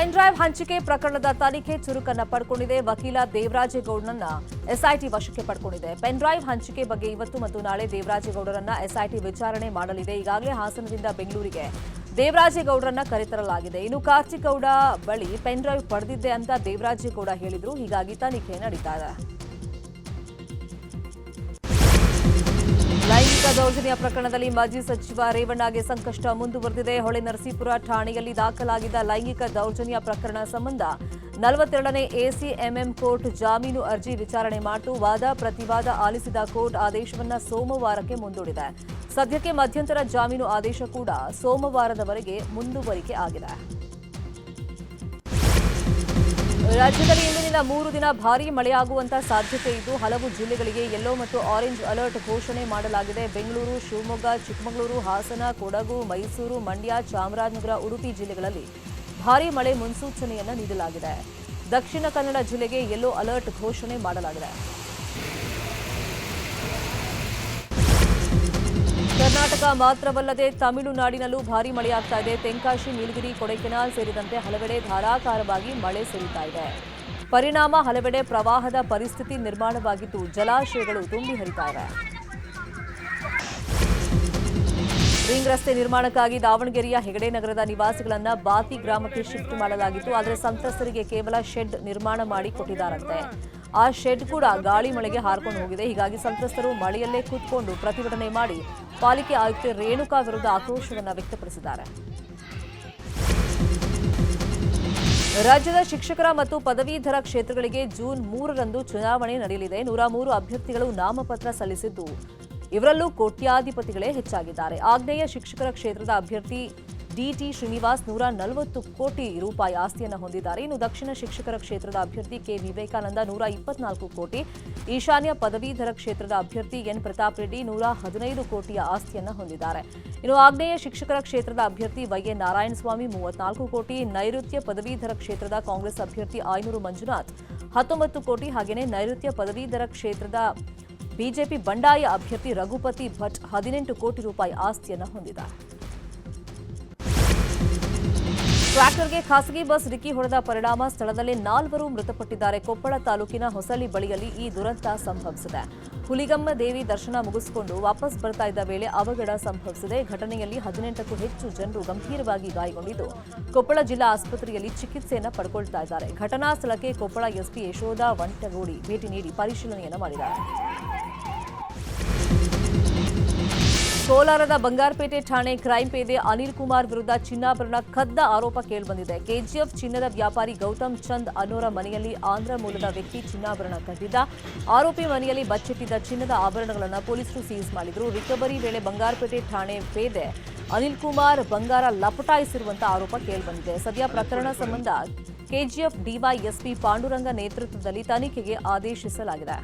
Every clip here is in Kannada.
ಪೆನ್ ಡ್ರೈವ್ ಹಂಚಿಕೆ ಪ್ರಕರಣದ ತನಿಖೆ ಚುರುಕನ್ನ ಪಡ್ಕೊಂಡಿದೆ. ವಕೀಲ ದೇವರಾಜೇಗೌಡನನ್ನ ಎಸ್ಐಟಿ ವಶಕ್ಕೆ ಪಡ್ಕೊಂಡಿದೆ. ಪೆನ್ ಡ್ರೈವ್ ಹಂಚಿಕೆ ಬಗ್ಗೆ ಇವತ್ತು ಮತ್ತು ನಾಳೆ ದೇವರಾಜೇಗೌಡರನ್ನ ಎಸ್ಐಟಿ ವಿಚಾರಣೆ ಮಾಡಲಿದೆ. ಈಗಾಗಲೇ ಹಾಸನದಿಂದ ಬೆಂಗಳೂರಿಗೆ ದೇವರಾಜೇಗೌಡರನ್ನ ಕರೆತರಲಾಗಿದೆ. ಇನ್ನು ಕಾರ್ತಿಕ್ ಗೌಡ ಬಳಿ ಪೆನ್ ಡ್ರೈವ್ ಪಡೆದಿದ್ದೆ ಅಂತ ದೇವರಾಜೇಗೌಡ ಹೇಳಿದ್ರು. ಹೀಗಾಗಿ ತನಿಖೆ ನಡೀತಾ ಲೈಂಗಿಕ ದೌರ್ಜನ್ಯ ಪ್ರಕರಣದಲ್ಲಿ ಮಾಜಿ ಸಚಿವ ರೇವಣ್ಣಗೆ ಸಂಕಷ್ಟ ಮುಂದುವರೆದಿದೆ. ಹೊಳೆ ನರಸೀಪುರ ಠಾಣೆಯಲ್ಲಿ ದಾಖಲಾಗಿದ್ದ ಲೈಂಗಿಕ ದೌರ್ಜನ್ಯ ಪ್ರಕರಣ ಸಂಬಂಧ ನಲವತ್ತೆರಡನೇ ಎಸಿಎಂಎಂ ಕೋರ್ಟ್ ಜಾಮೀನು ಅರ್ಜಿ ವಿಚಾರಣೆ ಮಾಡಿತು. ವಾದ ಪ್ರತಿವಾದ ಆಲಿಸಿದ ಕೋರ್ಟ್ ಆದೇಶವನ್ನು ಸೋಮವಾರಕ್ಕೆ ಮುಂದೂಡಿದೆ. ಸದ್ಯಕ್ಕೆ ಮಧ್ಯಂತರ ಜಾಮೀನು ಆದೇಶ ಕೂಡ ಸೋಮವಾರದವರೆಗೆ ಮುಂದುವರಿಕೆ ಆಗಿದೆ. ರಾಜ್ಯದಲ್ಲಿ ಇಂದಿನಿಂದ ಮೂರು ದಿನ ಭಾರೀ ಮಳೆಯಾಗುವಂತ ಸಾಧ್ಯತೆ ಇದ್ದು ಹಲವು ಜಿಲ್ಲೆಗಳಿಗೆ ಯೆಲ್ಲೋ ಮತ್ತು ಆರೆಂಜ್ ಅಲರ್ಟ್ ಘೋಷಣೆ ಮಾಡಲಾಗಿದೆ. ಬೆಂಗಳೂರು, ಶಿವಮೊಗ್ಗ, ಚಿಕ್ಕಮಗಳೂರು, ಹಾಸನ, ಕೊಡಗು, ಮೈಸೂರು, ಮಂಡ್ಯ, ಚಾಮರಾಜನಗರ, ಉಡುಪಿ ಜಿಲ್ಲೆಗಳಲ್ಲಿ ಭಾರೀ ಮಳೆ ಮುನ್ಸೂಚನೆಯನ್ನು ನೀಡಲಾಗಿದೆ. ದಕ್ಷಿಣ ಕನ್ನಡ ಜಿಲ್ಲೆಗೆ ಯೆಲ್ಲೋ ಅಲರ್ಟ್ ಘೋಷಣೆ ಮಾಡಲಾಗಿದೆ. ಕರ್ನಾಟಕ ಮಾತ್ರವಲ್ಲದೆ ತಮಿಳುನಾಡಿನಲ್ಲೂ ಭಾರಿ ಮಳೆಯಾಗ್ತಾ ಇದೆ. ತೆಂಕಾಶಿ, ನೀಲಗಿರಿ, ಕೊಡೈಕೆನಾಲ್ ಸೇರಿದಂತೆ ಹಲವೆಡೆ ಧಾರಾಕಾರವಾಗಿ ಮಳೆ ಸುರಿತಾ ಇದೆ. ಪರಿಣಾಮ ಹಲವೆಡೆ ಪ್ರವಾಹದ ಪರಿಸ್ಥಿತಿ ನಿರ್ಮಾಣವಾಗಿದ್ದು ಜಲಾಶಯಗಳು ತುಂಬಿ ಹರಿತಾ ಇವೆ. ರಿಂಗ್ ರಸ್ತೆ ನಿರ್ಮಾಣಕ್ಕಾಗಿ ದಾವಣಗೆರೆಯ ಹೆಗಡೆ ನಗರದ ನಿವಾಸಿಗಳನ್ನ ಬಾತಿ ಗ್ರಾಮಕ್ಕೆ ಶಿಫ್ಟ್ ಮಾಡಲಾಗಿತ್ತು. ಆದರೆ ಸಂತ್ರಸ್ತರಿಗೆ ಕೇವಲ ಶೆಡ್ ನಿರ್ಮಾಣ ಮಾಡಿ ಕೊಟ್ಟಿದ್ದಾರಂತೆ. ಆ ಶೆಡ್ ಕೂಡ ಗಾಳಿ ಮಳೆಗೆ ಹಾರ್ಕೊಂಡು ಹೋಗಿದೆ. ಹೀಗಾಗಿ ಸಂತ್ರಸ್ತರು ಮಳೆಯಲ್ಲೇ ಕೂತ್ಕೊಂಡು ಪ್ರತಿಭಟನೆ ಮಾಡಿ ಪಾಲಿಕೆ ಆಯುಕ್ತೆ ರೇಣುಕಾ ವಿರುದ್ಧ ಆಕ್ರೋಶವನ್ನು ವ್ಯಕ್ತಪಡಿಸಿದ್ದಾರೆ. ರಾಜ್ಯದ ಶಿಕ್ಷಕರ ಮತ್ತು ಪದವೀಧರ ಕ್ಷೇತ್ರಗಳಿಗೆ ಜೂನ್ ಮೂರರಂದು ಚುನಾವಣೆ ನಡೆಯಲಿದೆ. ನೂರ ಮೂರು ಅಭ್ಯರ್ಥಿಗಳು ನಾಮಪತ್ರ ಸಲ್ಲಿಸಿದ್ದು, ಇವರಲ್ಲೂ ಕೋಟ್ಯಾಧಿಪತಿಗಳೇ ಹೆಚ್ಚಾಗಿದ್ದಾರೆ. ಆಗ್ನೇಯ ಶಿಕ್ಷಕರ ಕ್ಷೇತ್ರದ ಅಭ್ಯರ್ಥಿ ಡಿಟಿ ಶ್ರೀನಿವಾಸ್ ನೂರ ನಲವತ್ತು ಕೋಟಿ ರೂಪಾಯಿ ಆಸ್ತಿಯನ್ನು ಹೊಂದಿದ್ದಾರೆ. ಇನ್ನು ದಕ್ಷಿಣ ಶಿಕ್ಷಕರ ಕ್ಷೇತ್ರದ ಅಭ್ಯರ್ಥಿ ಕೆ. ವಿವೇಕಾನಂದ ನೂರ ಇಪ್ಪತ್ನಾಲ್ಕು ಕೋಟಿ. ಈಶಾನ್ಯ ಪದವೀಧರ ಕ್ಷೇತ್ರದ ಅಭ್ಯರ್ಥಿ ಎನ್. ಪ್ರತಾಪ್ ರೆಡ್ಡಿ ನೂರ ಹದಿನೈದು ಕೋಟಿಯ ಆಸ್ತಿಯನ್ನು ಹೊಂದಿದ್ದಾರೆ. ಇನ್ನು ಆಗ್ನೇಯ ಶಿಕ್ಷಕರ ಕ್ಷೇತ್ರದ ಅಭ್ಯರ್ಥಿ ವೈಎನ್ ನಾರಾಯಣಸ್ವಾಮಿ ಮೂವತ್ನಾಲ್ಕು ಕೋಟಿ. ನೈಋತ್ಯ ಪದವೀಧರ ಕ್ಷೇತ್ರದ ಕಾಂಗ್ರೆಸ್ ಅಭ್ಯರ್ಥಿ ಆಯನೂರು ಮಂಜುನಾಥ್ ಹತ್ತೊಂಬತ್ತು ಕೋಟಿ. ಹಾಗೆಯೇ ನೈಋತ್ಯ ಪದವೀಧರ ಕ್ಷೇತ್ರದ ಬಿಜೆಪಿ ಬಂಡಾಯ ಅಭ್ಯರ್ಥಿ ರಘುಪತಿ ಭಟ್ ಹದಿನೆಂಟು ಕೋಟಿ ರೂಪಾಯಿ ಆಸ್ತಿಯನ್ನು ಹೊಂದಿದ್ದಾರೆ. ಟ್ರ್ಯಾಕ್ಟರ್ಗೆ ಖಾಸಗಿ ಬಸ್ ಡಿಕ್ಕಿ ಹೊಡೆದ ಪರಿಣಾಮ ಸ್ಥಳದಲ್ಲಿ ನಾಲ್ವರು ಮೃತಪಟ್ಟಿದ್ದಾರೆ. ಕೊಪ್ಪಳ ತಾಲೂಕಿನ ಹೊಸಲಿ ಬಳಿಯಲ್ಲಿ ಈ ದುರಂತ ಸಂಭವಿಸಿದೆ. ಹುಲಿಗಮ್ಮ ದೇವಿ ದರ್ಶನ ಮುಗಿಸಿಕೊಂಡು ವಾಪಸ್ ಬರ್ತಾ ಇದ್ದ ವೇಳೆ ಅವಘಡ ಸಂಭವಿಸಿದೆ. ಘಟನೆಯಲ್ಲಿ ಹದಿನೆಂಟಕ್ಕೂ ಹೆಚ್ಚು ಜನರು ಗಂಭೀರವಾಗಿ ಗಾಯಗೊಂಡಿದ್ದು, ಕೊಪ್ಪಳ ಜಿಲ್ಲಾ ಆಸ್ಪತ್ರೆಯಲ್ಲಿ ಚಿಕಿತ್ಸೆಯನ್ನು ಪಡ್ಕೊಳ್ತಾ ಇದ್ದಾರೆ. ಘಟನಾ ಸ್ಥಳಕ್ಕೆ ಕೊಪ್ಪಳ ಎಸ್ಪಿ ಯಶೋಧ ವಂಟಗೋಡಿ ಭೇಟಿ ನೀಡಿ ಪರಿಶೀಲನೆಯನ್ನು ಮಾಡಿದ್ದಾರೆ. ಕೋಲಾರದ ಬಂಗಾರಪೇಟೆ ಠಾಣೆ ಕ್ರೈಂ ಪೇದೆ ಅನಿಲ್ ಕುಮಾರ್ ವಿರುದ್ಧ ಚಿನ್ನಾಭರಣ ಕದ್ದ ಆರೋಪ ಕೇಳಿಬಂದಿದೆ. ಕೆಜಿಎಫ್ ಚಿನ್ನದ ವ್ಯಾಪಾರಿ ಗೌತಮ್ ಚಂದ್ ಅನ್ನೋರ ಮನೆಯಲ್ಲಿ ಆಂಧ್ರ ಮೂಲದ ವ್ಯಕ್ತಿ ಚಿನ್ನಾಭರಣ ಕದ್ದಿದ್ದ. ಆರೋಪಿ ಮನೆಯಲ್ಲಿ ಬಚ್ಚಿಟ್ಟಿದ್ದ ಚಿನ್ನದ ಆಭರಣಗಳನ್ನು ಪೊಲೀಸರು ಸೀಸ್ ಮಾಡಿದ್ರು. ರಿಕವರಿ ವೇಳೆ ಬಂಗಾರಪೇಟೆ ಠಾಣೆ ಪೇದೆ ಅನಿಲ್ ಕುಮಾರ್ ಬಂಗಾರ ಲಪಟಾಯಿಸಿರುವಂತ ಆರೋಪ ಕೇಳಿಬಂದಿದೆ. ಸದ್ಯ ಪ್ರಕರಣ ಸಂಬಂಧ ಕೆಜಿಎಫ್ ಡಿವೈಎಸ್ಪಿ ಪಾಂಡುರಂಗ ನೇತೃತ್ವದಲ್ಲಿ ತನಿಖೆಗೆ ಆದೇಶಿಸಲಾಗಿದೆ.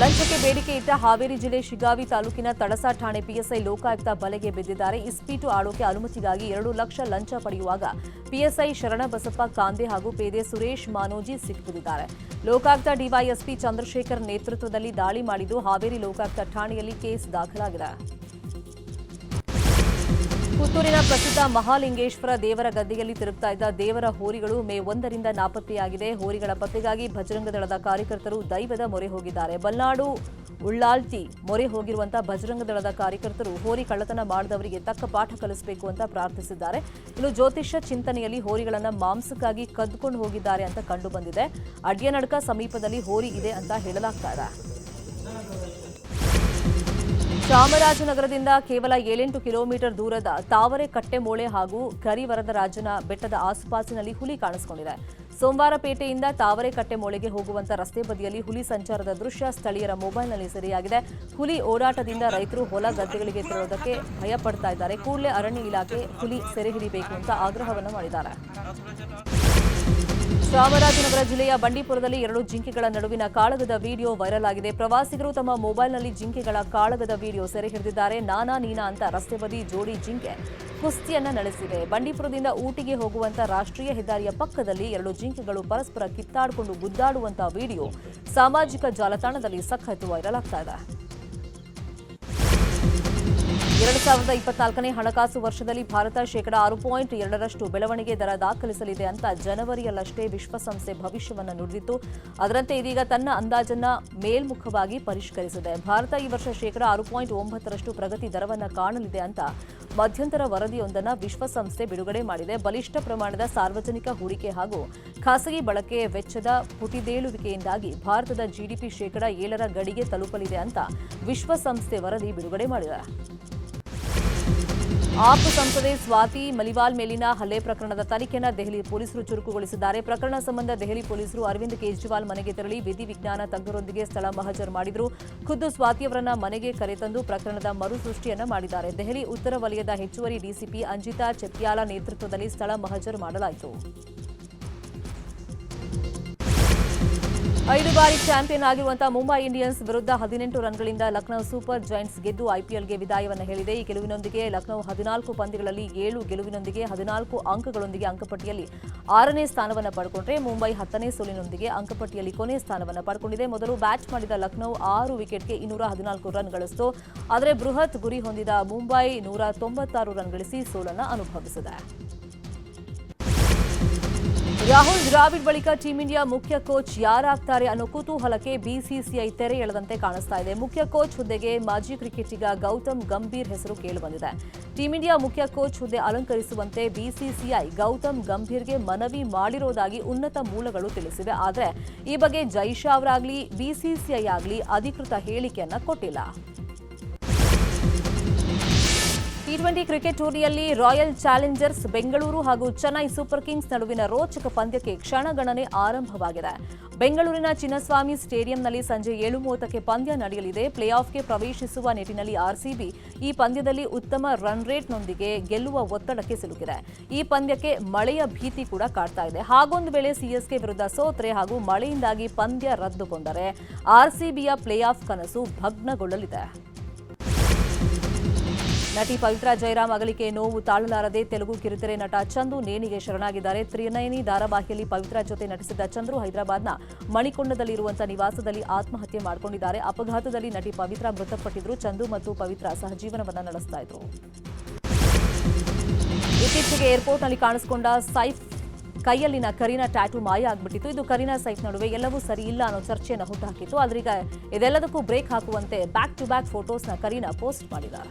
ಲಂಚಕ್ಕೆ ಬೇಡಿಕೆ ಇಟ್ಟ ಹಾವೇರಿ ಜಿಲ್ಲೆ ಶಿಗಾವಿ ತಾಲೂಕಿನ ತಡಸಾ ಠಾಣೆ ಪಿಎಸ್ಐ ಲೋಕಾಯುಕ್ತ ಬಲೆಗೆ ಬಿದ್ದಿದ್ದಾರೆ. ಇಸ್ಪೀಟು ಆಡೋಕೆ ಅನುಮತಿಗಾಗಿ ಎರಡು ಲಕ್ಷ ಲಂಚ ಪಡೆಯುವಾಗ ಪಿಎಸ್ಐ ಶರಣಬಸಪ್ಪ ಕಾಂದೆ ಹಾಗೂ ಪೇದೆ ಸುರೇಶ್ ಮಾನೋಜಿ ಸಿಕ್ಕಿಬಿದ್ದಿದ್ದಾರೆ ಲೋಕಾಯುಕ್ತ ಡಿವೈಎಸ್ಪಿ ಚಂದ್ರಶೇಖರ್ ನೇತೃತ್ವದಲ್ಲಿ ದಾಳಿ ಮಾಡಿದ್ದು ಹಾವೇರಿ ಲೋಕಾಯುಕ್ತ ಠಾಣೆಯಲ್ಲಿ ಕೇಸ್ ದಾಖಲಾಗಿದೆ. ಪುತ್ತೂರಿನ ಪ್ರಸಿದ್ಧ ಮಹಾಲಿಂಗೇಶ್ವರ ದೇವರ ಗದ್ದೆಯಲ್ಲಿ ತಿರುಗ್ತಾ ಇದ್ದ ದೇವರ ಹೋರಿಗಳು ಮೇ ಒಂದರಿಂದ ನಾಪತ್ತೆಯಾಗಿದೆ. ಹೋರಿಗಳ ಪತ್ತೆಗಾಗಿ ಭಜರಂಗ ದಳದ ಕಾರ್ಯಕರ್ತರು ದೈವದ ಮೊರೆ ಹೋಗಿದ್ದಾರೆ. ಬಲ್ನಾಡು, ಉಳ್ಳಾಲ್ತಿ ಮೊರೆ ಹೋಗಿರುವಂತಹ ಭಜರಂಗದಳದ ಕಾರ್ಯಕರ್ತರು ಹೋರಿ ಕಳ್ಳತನ ಮಾಡಿದವರಿಗೆ ತಕ್ಕ ಪಾಠ ಕಲಿಸಬೇಕು ಅಂತ ಪ್ರಾರ್ಥಿಸಿದ್ದಾರೆ. ಇನ್ನು ಜ್ಯೋತಿಷ್ಯ ಚಿಂತನೆಯಲ್ಲಿ ಹೋರಿಗಳನ್ನ ಮಾಂಸಕ್ಕಾಗಿ ಕದ್ದುಕೊಂಡು ಹೋಗಿದ್ದಾರೆ ಅಂತ ಕಂಡುಬಂದಿದೆ ಅಡ್ಯನಡ್ಕ ಸಮೀಪದಲ್ಲಿ ಹೋರಿ ಇದೆ ಅಂತ ಹೇಳಲಾಗ್ತಾ ಇದೆ. ಚಾಮರಾಜನಗರದಿಂದ ಕೇವಲ ಏಳೆಂಟು ಕಿಲೋಮೀಟರ್ ದೂರದ ತಾವರೆ ಕಟ್ಟೆಮೋಳೆ ಹಾಗೂ ಕರಿವರದರಾಜನ ಬೆಟ್ಟದ ಆಸುಪಾಸಿನಲ್ಲಿ ಹುಲಿ ಕಾಣಿಸಿಕೊಂಡಿದೆ. ಸೋಮವಾರಪೇಟೆಯಿಂದ ತಾವರೆಕಟ್ಟೆ ಕಟ್ಟೆಮೋಳೆಗೆ ಹೋಗುವಂತ ರಸ್ತೆ ಬದಿಯಲ್ಲಿ ಹುಲಿ ಸಂಚಾರದ ದೃಶ್ಯ ಸ್ಥಳೀಯರ ಮೊಬೈಲ್ನಲ್ಲಿ ಸೆರೆಯಾಗಿದೆ. ಹುಲಿ ಓಡಾಟದಿಂದ ರೈತರು ಹೊಲ ಗದ್ದೆಗಳಿಗೆ ತೆರಳುವುದಕ್ಕೆ ಭಯ ಪಡ್ತಾ ಇದ್ದಾರೆ. ಕೂಡಲೇ ಅರಣ್ಯ ಇಲಾಖೆ ಹುಲಿ ಸೆರೆ ಹಿಡಿಬೇಕು ಅಂತ ಆಗ್ರಹವನ್ನು ಮಾಡಿದ್ದಾರೆ. ಚಾಮರಾಜನಗರ ಜಿಲ್ಲೆಯ ಬಂಡೀಪುರದಲ್ಲಿ ಎರಡು ಜಿಂಕೆಗಳ ನಡುವಿನ ಕಾಳಗದ ವಿಡಿಯೋ ವೈರಲ್ ಆಗಿದೆ. ಪ್ರವಾಸಿಗರು ತಮ್ಮ ಮೊಬೈಲ್ನಲ್ಲಿ ಜಿಂಕೆಗಳ ಕಾಳಗದ ವಿಡಿಯೋ ಸೆರೆ ಹಿಡಿದಿದ್ದಾರೆ. ನಾನಾ ನೀನಾ ಅಂತ ರಸ್ತೆ ಬದಿ ಜೋಡಿ ಜಿಂಕೆ ಕುಸ್ತಿಯನ್ನ ನಡೆಸಿದೆ. ಬಂಡೀಪುರದಿಂದ ಊಟಿಗೆ ಹೋಗುವಂತ ರಾಷ್ಟ್ರೀಯ ಹೆದ್ದಾರಿಯ ಪಕ್ಕದಲ್ಲಿ ಎರಡು ಜಿಂಕೆಗಳು ಪರಸ್ಪರ ಕಿತ್ತಾಡಿಕೊಂಡು ಗುದ್ದಾಡುವಂತಹ ವಿಡಿಯೋ ಸಾಮಾಜಿಕ ಜಾಲತಾಣದಲ್ಲಿ ಸಖತ್ ವೈರಲ್ ಆಗ್ತಾ ಇದೆ. ಎರಡು ಸಾವಿರದ ಇಪ್ಪತ್ನಾಲ್ಕನೇ ಹಣಕಾಸು ವರ್ಷದಲ್ಲಿ ಭಾರತ ಶೇಕಡ ಆರು ಪಾಯಿಂಟ್ ಎರಡರಷ್ಟು ಬೆಳವಣಿಗೆ ದರ ದಾಖಲಿಸಲಿದೆ ಅಂತ ಜನವರಿಯಲ್ಲಷ್ಟೇ ವಿಶ್ವಸಂಸ್ಥೆ ಭವಿಷ್ಯವನ್ನು ನುಡಿದಿತ್ತು. ಅದರಂತೆ ಇದೀಗ ತನ್ನ ಅಂದಾಜನ್ನ ಮೇಲ್ಮುಖವಾಗಿ ಪರಿಷ್ಕರಿಸಿದೆ. ಭಾರತ ಈ ವರ್ಷ ಶೇಕಡ ಆರು ಪಾಯಿಂಟ್ ಒಂಬತ್ತರಷ್ಟು ಪ್ರಗತಿ ದರವನ್ನು ಕಾಣಲಿದೆ ಅಂತ ಮಧ್ಯಂತರ ವರದಿಯೊಂದನ್ನು ವಿಶ್ವಸಂಸ್ಥೆ ಬಿಡುಗಡೆ ಮಾಡಿದೆ. ಬಲಿಷ್ಠ ಪ್ರಮಾಣದ ಸಾರ್ವಜನಿಕ ಹೂಡಿಕೆ ಹಾಗೂ ಖಾಸಗಿ ಬಳಕೆ ವೆಚ್ಚದ ಪುಟಿದೇಳುವಿಕೆಯಿಂದಾಗಿ ಭಾರತದ ಜಿಡಿಪಿ ಶೇಕಡ ಏಳರ ಗಡಿಗೆ ತಲುಪಲಿದೆ ಅಂತ ವಿಶ್ವಸಂಸ್ಥೆ ವರದಿ ಬಿಡುಗಡೆ ಮಾಡಿದೆ. ಆಪ್ ಸಂಸದೆ ಸ್ವಾತಿ ಮಲಿವಾಲ್ ಮೇಲಿನ ಹಲ್ಲೆ ಪ್ರಕರಣದ ತನಿಖೆಯನ್ನು ದೆಹಲಿ ಪೊಲೀಸರು ಚುರುಕುಗೊಳಿಸಿದ್ದಾರೆ. ಪ್ರಕರಣ ಸಂಬಂಧ ದೆಹಲಿ ಪೊಲೀಸರು ಅರವಿಂದ್ ಕೇಜ್ರಿವಾಲ್ ಮನೆಗೆ ತೆರಳಿ ವಿಧಿ ವಿಜ್ಞಾನ ತಜ್ಞರೊಂದಿಗೆ ಸ್ಥಳ ಮಹಜರ್ ಮಾಡಿದರು. ಖುದ್ದು ಸ್ವಾತಿಯವರನ್ನ ಮನೆಗೆ ಕರೆತಂದು ಪ್ರಕರಣದ ಮರುಸೃಷ್ಟಿಯನ್ನ ಮಾಡಿದ್ದಾರೆ. ದೆಹಲಿ ಉತ್ತರ ವಲಯದ ಹೆಚ್ಚುವರಿ ಡಿಸಿಪಿ ಅಂಜಿತಾ ಚೆಪ್ಯಾಲ ನೇತೃತ್ವದಲ್ಲಿ ಸ್ಥಳ ಮಹಜರ್ ಮಾಡಲಾಯಿತು. ಐದು ಬಾರಿ ಚಾಂಪಿಯನ್ ಆಗಿರುವಂತಹ ಮುಂಬೈ ಇಂಡಿಯನ್ಸ್ ವಿರುದ್ಧ ಹದಿನೆಂಟು ರನ್ಗಳಿಂದ ಲಕ್ನೋ ಸೂಪರ್ ಜೈಂಟ್ಸ್ ಗೆದ್ದು ಐಪಿಎಲ್ಗೆ ವಿದಾಯವನ್ನು ಹೇಳಿದೆ. ಈ ಗೆಲುವಿನೊಂದಿಗೆ ಲಕ್ನೋ ಹದಿನಾಲ್ಕು ಪಂದ್ಯಗಳಲ್ಲಿ ಏಳು ಗೆಲುವಿನೊಂದಿಗೆ ಹದಿನಾಲ್ಕು ಅಂಕಗಳೊಂದಿಗೆ ಅಂಕಪಟ್ಟಿಯಲ್ಲಿ ಆರನೇ ಸ್ಥಾನವನ್ನು ಪಡ್ಕೊಂಡ್ರೆ ಮುಂಬೈ ಹತ್ತನೇ ಸೋಲಿನೊಂದಿಗೆ ಅಂಕಪಟ್ಟಿಯಲ್ಲಿ ಕೊನೆ ಸ್ಥಾನವನ್ನು ಪಡ್ಕೊಂಡಿದೆ. ಮೊದಲು ಬ್ಯಾಟ್ ಮಾಡಿದ ಲಕ್ನೋ ಆರು ವಿಕೆಟ್ಗೆ ಇನ್ನೂರ ಹದಿನಾಲ್ಕು ರನ್ ಗಳಿಸಿತು ಆದರೆ ಬೃಹತ್ ಗುರಿ ಹೊಂದಿದ ಮುಂಬೈ ನೂರ ತೊಂಬತ್ತಾರು ರನ್ ಗಳಿಸಿ ಸೋಲನ್ನು ಅನುಭವಿಸಿದೆ. ರಾಹುಲ್ ದ್ರಾವಿಡ್ ಬಳಿಕ ಟೀಂ ಇಂಡಿಯಾ ಮುಖ್ಯ ಕೋಚ್ ಯಾರಾಗ್ತಾರೆ ಅನ್ನೋ ಕುತೂಹಲಕ್ಕೆ ಬಿಸಿಸಿಐ ತೆರೆ ಎಳೆದಂತೆ ಕಾಣಿಸ್ತಾ ಇದೆ. ಮುಖ್ಯ ಕೋಚ್ ಹುದ್ದೆಗೆ ಮಾಜಿ ಕ್ರಿಕೆಟಿಗ ಗೌತಮ್ ಗಂಭೀರ್ ಹೆಸರು ಕೇಳಿಬಂದಿದೆ. ಟೀಂ ಇಂಡಿಯಾ ಮುಖ್ಯ ಕೋಚ್ ಹುದ್ದೆ ಅಲಂಕರಿಸುವಂತೆ ಬಿಸಿಸಿಐ ಗೌತಮ್ ಗಂಭೀರ್ಗೆ ಮನವಿ ಮಾಡಿರೋದಾಗಿ ಉನ್ನತ ಮೂಲಗಳು ತಿಳಿಸಿವೆ. ಆದರೆ ಈ ಬಗ್ಗೆ ಜೈಶಾ ಅವರಾಗ್ಲಿ, ಬಿಸಿಸಿಐ ಆಗಲಿ ಅಧಿಕೃತ ಹೇಳಿಕೆಯನ್ನ ಕೊಟ್ಟಿಲ್ಲ. ಟ್ವೆಂಟಿ ಕ್ರಿಕೆಟ್ ಟೂರ್ನಿಯಲ್ಲಿ ರಾಯಲ್ ಚಾಲೆಂಜರ್ಸ್ ಬೆಂಗಳೂರು ಹಾಗೂ ಚೆನ್ನೈ ಸೂಪರ್ ಕಿಂಗ್ಸ್ ನಡುವಿನ ರೋಚಕ ಪಂದ್ಯಕ್ಕೆ ಕ್ಷಣಗಣನೆ ಆರಂಭವಾಗಿದೆ. ಬೆಂಗಳೂರಿನ ಚಿನ್ನಸ್ವಾಮಿ ಸ್ಟೇಡಿಯಂನಲ್ಲಿ ಸಂಜೆ ಏಳು ಮೂವತ್ತಕ್ಕೆ ಪಂದ್ಯ ನಡೆಯಲಿದೆ. ಪ್ಲೇ ಆಫ್ಗೆ ಪ್ರವೇಶಿಸುವ ನಿಟ್ಟಿನಲ್ಲಿ ಆರ್ಸಿಬಿ ಈ ಪಂದ್ಯದಲ್ಲಿ ಉತ್ತಮ ರನ್ ರೇಟ್ನೊಂದಿಗೆ ಗೆಲ್ಲುವ ಒತ್ತಡಕ್ಕೆ ಸಿಲುಕಿದೆ. ಈ ಪಂದ್ಯಕ್ಕೆ ಮಳೆಯ ಭೀತಿ ಕೂಡ ಕಾಡ್ತಾ ಇದೆ. ಹಾಗೊಂದು ವೇಳೆ ಸಿಎಸ್ಕೆ ವಿರುದ್ಧ ಸೋತ್ರೆ ಹಾಗೂ ಮಳೆಯಿಂದಾಗಿ ಪಂದ್ಯ ರದ್ದುಗೊಂಡರೆ ಆರ್ಸಿಬಿಯ ಪ್ಲೇ ಆಫ್ ಕನಸು ಭಗ್ನಗೊಳ್ಳಲಿದೆ. ನಟಿ ಪವಿತ್ರಾ ಜಯರಾಮ್ ಅಗಲಿಕೆ ನೋವು ತಾಳಲಾರದೆ ತೆಲುಗು ಕಿರುತೆರೆ ನಟ ಚಂದು ನೇಣಿಗೆ ಶರಣಾಗಿದ್ದಾರೆ. ತ್ರಿನಯನಿ ಧಾರಾವಾಹಿಯಲ್ಲಿ ಪವಿತ್ರಾ ಜೊತೆ ನಟಿಸಿದ್ದ ಚಂದ್ರು ಹೈದರಾಬಾದ್ನ ಮಣಿಕೊಂಡದಲ್ಲಿರುವಂತಹ ನಿವಾಸದಲ್ಲಿ ಆತ್ಮಹತ್ಯೆ ಮಾಡಿಕೊಂಡಿದ್ದಾರೆ. ಅಪಘಾತದಲ್ಲಿ ನಟಿ ಪವಿತ್ರಾ ಮೃತಪಟ್ಟಿದ್ರು. ಚಂದು ಮತ್ತು ಪವಿತ್ರಾ ಸಹಜೀವನವನ್ನು ನಡೆಸ್ತಾ ಇದ್ರು. ಇತ್ತೀಚೆಗೆ ಏರ್ಪೋರ್ಟ್ನಲ್ಲಿ ಕಾಣಿಸಿಕೊಂಡ ಸೈಫ್ ಕೈಯಲ್ಲಿನ ಕರೀನಾ ಟ್ಯಾಟೂ ಮಾಯ ಆಗ್ಬಿಟ್ಟಿತ್ತು. ಇದು ಕರೀನಾ ಸೈಫ್ ನಡುವೆ ಎಲ್ಲವೂ ಸರಿ ಇಲ್ಲ ಅನ್ನೋ ಚರ್ಚೆಯನ್ನು ಹುಟ್ಟುಹಾಕಿತ್ತು ಆದ್ರೀಗ ಇದೆಲ್ಲದಕ್ಕೂ ಬ್ರೇಕ್ ಹಾಕುವಂತೆ ಬ್ಯಾಕ್ ಟು ಬ್ಯಾಕ್ ಫೋಟೋಸ್ನ ಕರೀನಾ ಪೋಸ್ಟ್ ಮಾಡಿದ್ದಾರೆ.